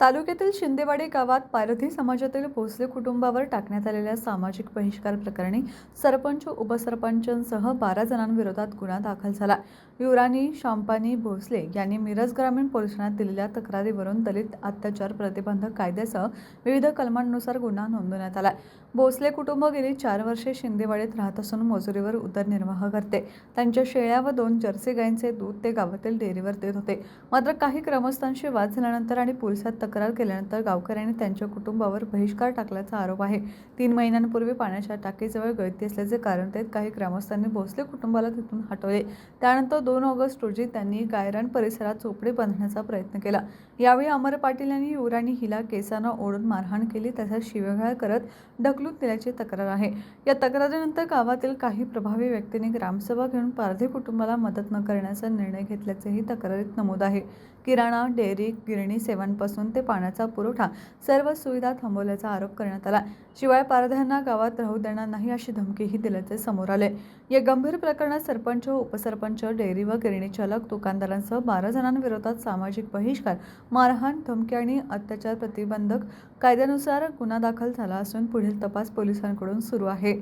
तालुक्यातील शिंदेवाडी गावात पारधी समाजातील भोसले कुटुंबावर टाकण्यात आलेल्या सामाजिक बहिष्कार प्रकरणी सरपंच उपसरपंचांसह बारा जणांविरोधात गुन्हा दाखल झाला. युरानी शांपानी भोसले यांनी मिरज ग्रामीण पोलीस ठाण्यात दिलेल्या तक्रारीवरून दलित अत्याचार प्रतिबंधक कायद्यासह विविध कलमांनुसार गुन्हा नोंदवण्यात आला. भोसले कुटुंब गेली चार वर्षे शिंदेवाडीत राहत असून मजुरीवर उदरनिर्वाह करते. त्यांच्या शेळ्या व दोन जर्सी गायींचे दूध ते गावातील डेअरीवर देत होते. मात्र काही ग्रामस्थांशी वाद झाल्यानंतर आणि पोलिसात तक्रार केल्यानंतर गावकऱ्यांनी त्यांच्या कुटुंबावर बहिष्कार टाकल्याचा आरोप आहे. तीन महिन्यांपूर्वी पाण्याच्या टाकीजवळ गळती असल्याचे कारण देत काही ग्रामस्थांनी भोसले कुटुंबाला तिथून हटवले. त्यानंतर दोन ऑगस्ट रोजी त्यांनी गायरान परिसरात चोपडी बांधण्याचा प्रयत्न केला. यावेळी अमर पाटील यांनी युवराणी हिला केसानं ओढून मारहाण केली त्याचा शिवेगाळ करत ढकलून दिल्याची तक्रार आहे. या तक्रारीनंतर गावातील काही प्रभावी व्यक्तींनी ग्रामसभा घेऊन पारधी कुटुंबाला मदत न करण्याचा निर्णय घेतल्याचेही तक्रारीत नमूद आहे. किराणा डेअरी गिरणी सेवांपासून ते पाण्याचा पुरवठा सर्व सुविधा थांबवल्याचा आरोप करण्यात आला. शिवाय पारध्यांना गावात राहू देणार नाही अशी धमकीही दिल्याचे समोर आले. या गंभीर प्रकरणात सरपंच उपसरपंच डेअरी व गिरणी चालक दुकानदारांसह बारा जणांविरोधात सामाजिक बहिष्कार मारहाण धमकी आणि अत्याचार प्रतिबंधक कायद्यानुसार गुन्हा दाखल झाला असून पुढील तपास पोलिसांकडून सुरू आहे.